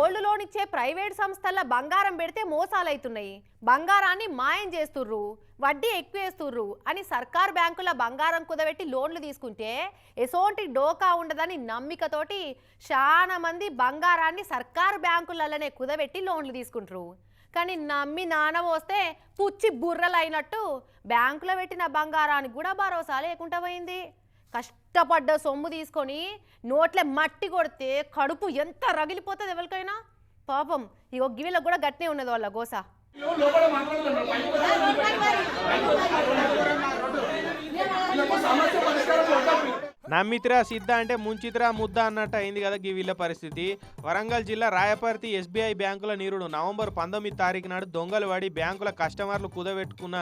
Gold loan ఇచ్చే private సంస్థల బంగారం పెడితే మోసాలవుతున్నాయి బంగారాన్ని మాయం చేస్తుర్రు వడ్డీ ఎక్కువేస్తుర్రు అని సర్కార్ బ్యాంకుల బంగారం కుదబెట్టి లోన్లు తీసుకుంటే ఎసోంటి డోకా ఉండదని నమ్మికతోటి చాలా మంది బంగారాన్ని సర్కార్ బ్యాంకులలోనే కుదబెట్టి లోన్లు తీసుకుంటారు. కానీ నమ్మి నాన్న వస్తే పుచ్చి బుర్రలైనట్టు బ్యాంకులో పెట్టిన బంగారానికి కూడా భరోసా లేకుండా పోయింది. కష్టపడ్డ సొమ్ము తీసుకొని నోట్లే మట్టి కొడితే కడుపు ఎంత రగిలిపోతుంది ఎవరికైనా? పాపం ఇగో గివిలో కూడా గట్నే ఉన్నది వాళ్ళ గోస. నమ్మితిరా సిద్ధ అంటే ముంచితిరా ముద్ద అన్నట్టు అయింది కదా గీ వీళ్ళ పరిస్థితి. వరంగల్ జిల్లా రాయపర్తి ఎస్బీఐ బ్యాంకుల నీరుడు నవంబర్ పంతొమ్మిది తారీఖు నాడు దొంగలు పడి బ్యాంకుల కస్టమర్లు కుదబెట్టుకున్న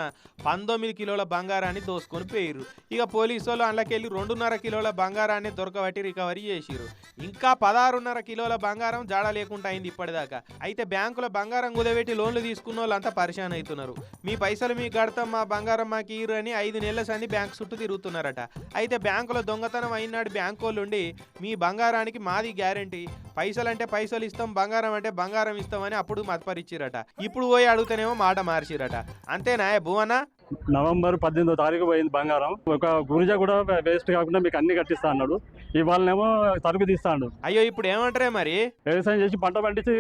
పంతొమ్మిది కిలోల బంగారాన్ని దోసుకొని పోయిర్రు. ఇక పోలీసు వాళ్ళు అందులోకెళ్ళి రెండున్నర కిలోల బంగారాన్ని దొరకబట్టి రికవరీ చేసిరు ఇంకా పదహారున్నర కిలోల బంగారం జాడ లేకుండా అయింది ఇప్పటిదాకా. అయితే బ్యాంకుల బంగారం కుదబెట్టి లోన్లు తీసుకున్న వాళ్ళంతా పరిశాన్ అవుతున్నారు. మీ పైసలు మీకు కడతాం మా బంగారం మాకు ఇయ్యరు అని ఐదు నెలల సంది బ్యాంక్ చుట్టూ తిరుగుతున్నారట. అయితే బ్యాంకులో దొంగతనం అయినాడు బ్యాంకు వాళ్ళు ఉండి మీ బంగారానికి మాది గ్యారంటీ. పైసలు అంటే పైసలు ఇస్తాం బంగారం అంటే బంగారం ఇస్తామని అప్పుడు మతపరిచిరట. ఇప్పుడు పోయి అడుగుతానేమో మాట మార్చిరట. అంతేనా భువన నవంబర్ పద్దెనిమిదో తారీఖు పోయింది బంగారం. ఒక గురిజ కూడా వేస్ట్ కాకుండా మీకు అన్ని కట్టిస్తా అన్నాడు. ఇవాళనేమో తలుపు తీస్తాడు అయ్యో ఇప్పుడు ఏమంటారే మరి? వ్యవసాయం చేసి పంట పండించి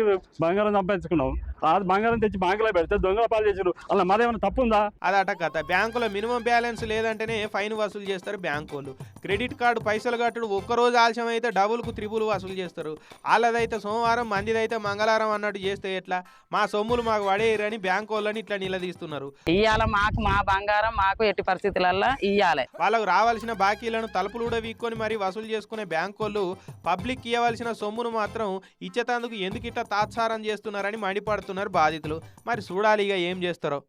బంగారం సంపాదించుకున్నాం. ఆ బంగారం తెచ్చి బ్యాంకులో పెడితే దొంగల పాలు చేసారు అలా మాదేమైనా తప్పు ఉందా అదట కథ. బ్యాంకులో మినిమం బ్యాలెన్స్ లేదంటేనే ఫైన్ వసూలు చేస్తారు బ్యాంకు వాళ్ళు క్రెడిట్ కార్డు పైసలు కట్టుడు ఒక్కరోజు ఆలస్యం అయితే డబుల్కు త్రిబుల్ వసూలు చేస్తారు. వాళ్ళదైతే సోమవారం మందిదైతే మంగళవారం అన్నట్టు చేస్తే ఎట్లా? మా సొమ్ములు మాకు పడేయరని బ్యాంకు వాళ్ళని ఇట్లా నిలదీస్తున్నారు. ఇయ్యాల మాకు మా బంగారం మాకు ఎట్టి పరిస్థితులల్లో ఇయ్యాలి. వాళ్ళకు రావాల్సిన బాకీలను తలుపులు కూడా వీక్కొని మరీ వసూలు చేసుకునే బ్యాంకు వాళ్ళు పబ్లిక్ ఇవ్వవలసిన సొమ్మును మాత్రం ఇచ్చేతందుకు ఎందుకు ఇట్లా తాత్సారం చేస్తున్నారని మండిపడుతున్నారు. బాధితులు. మరి చూడాలి ఇక ఏం చేస్తారో.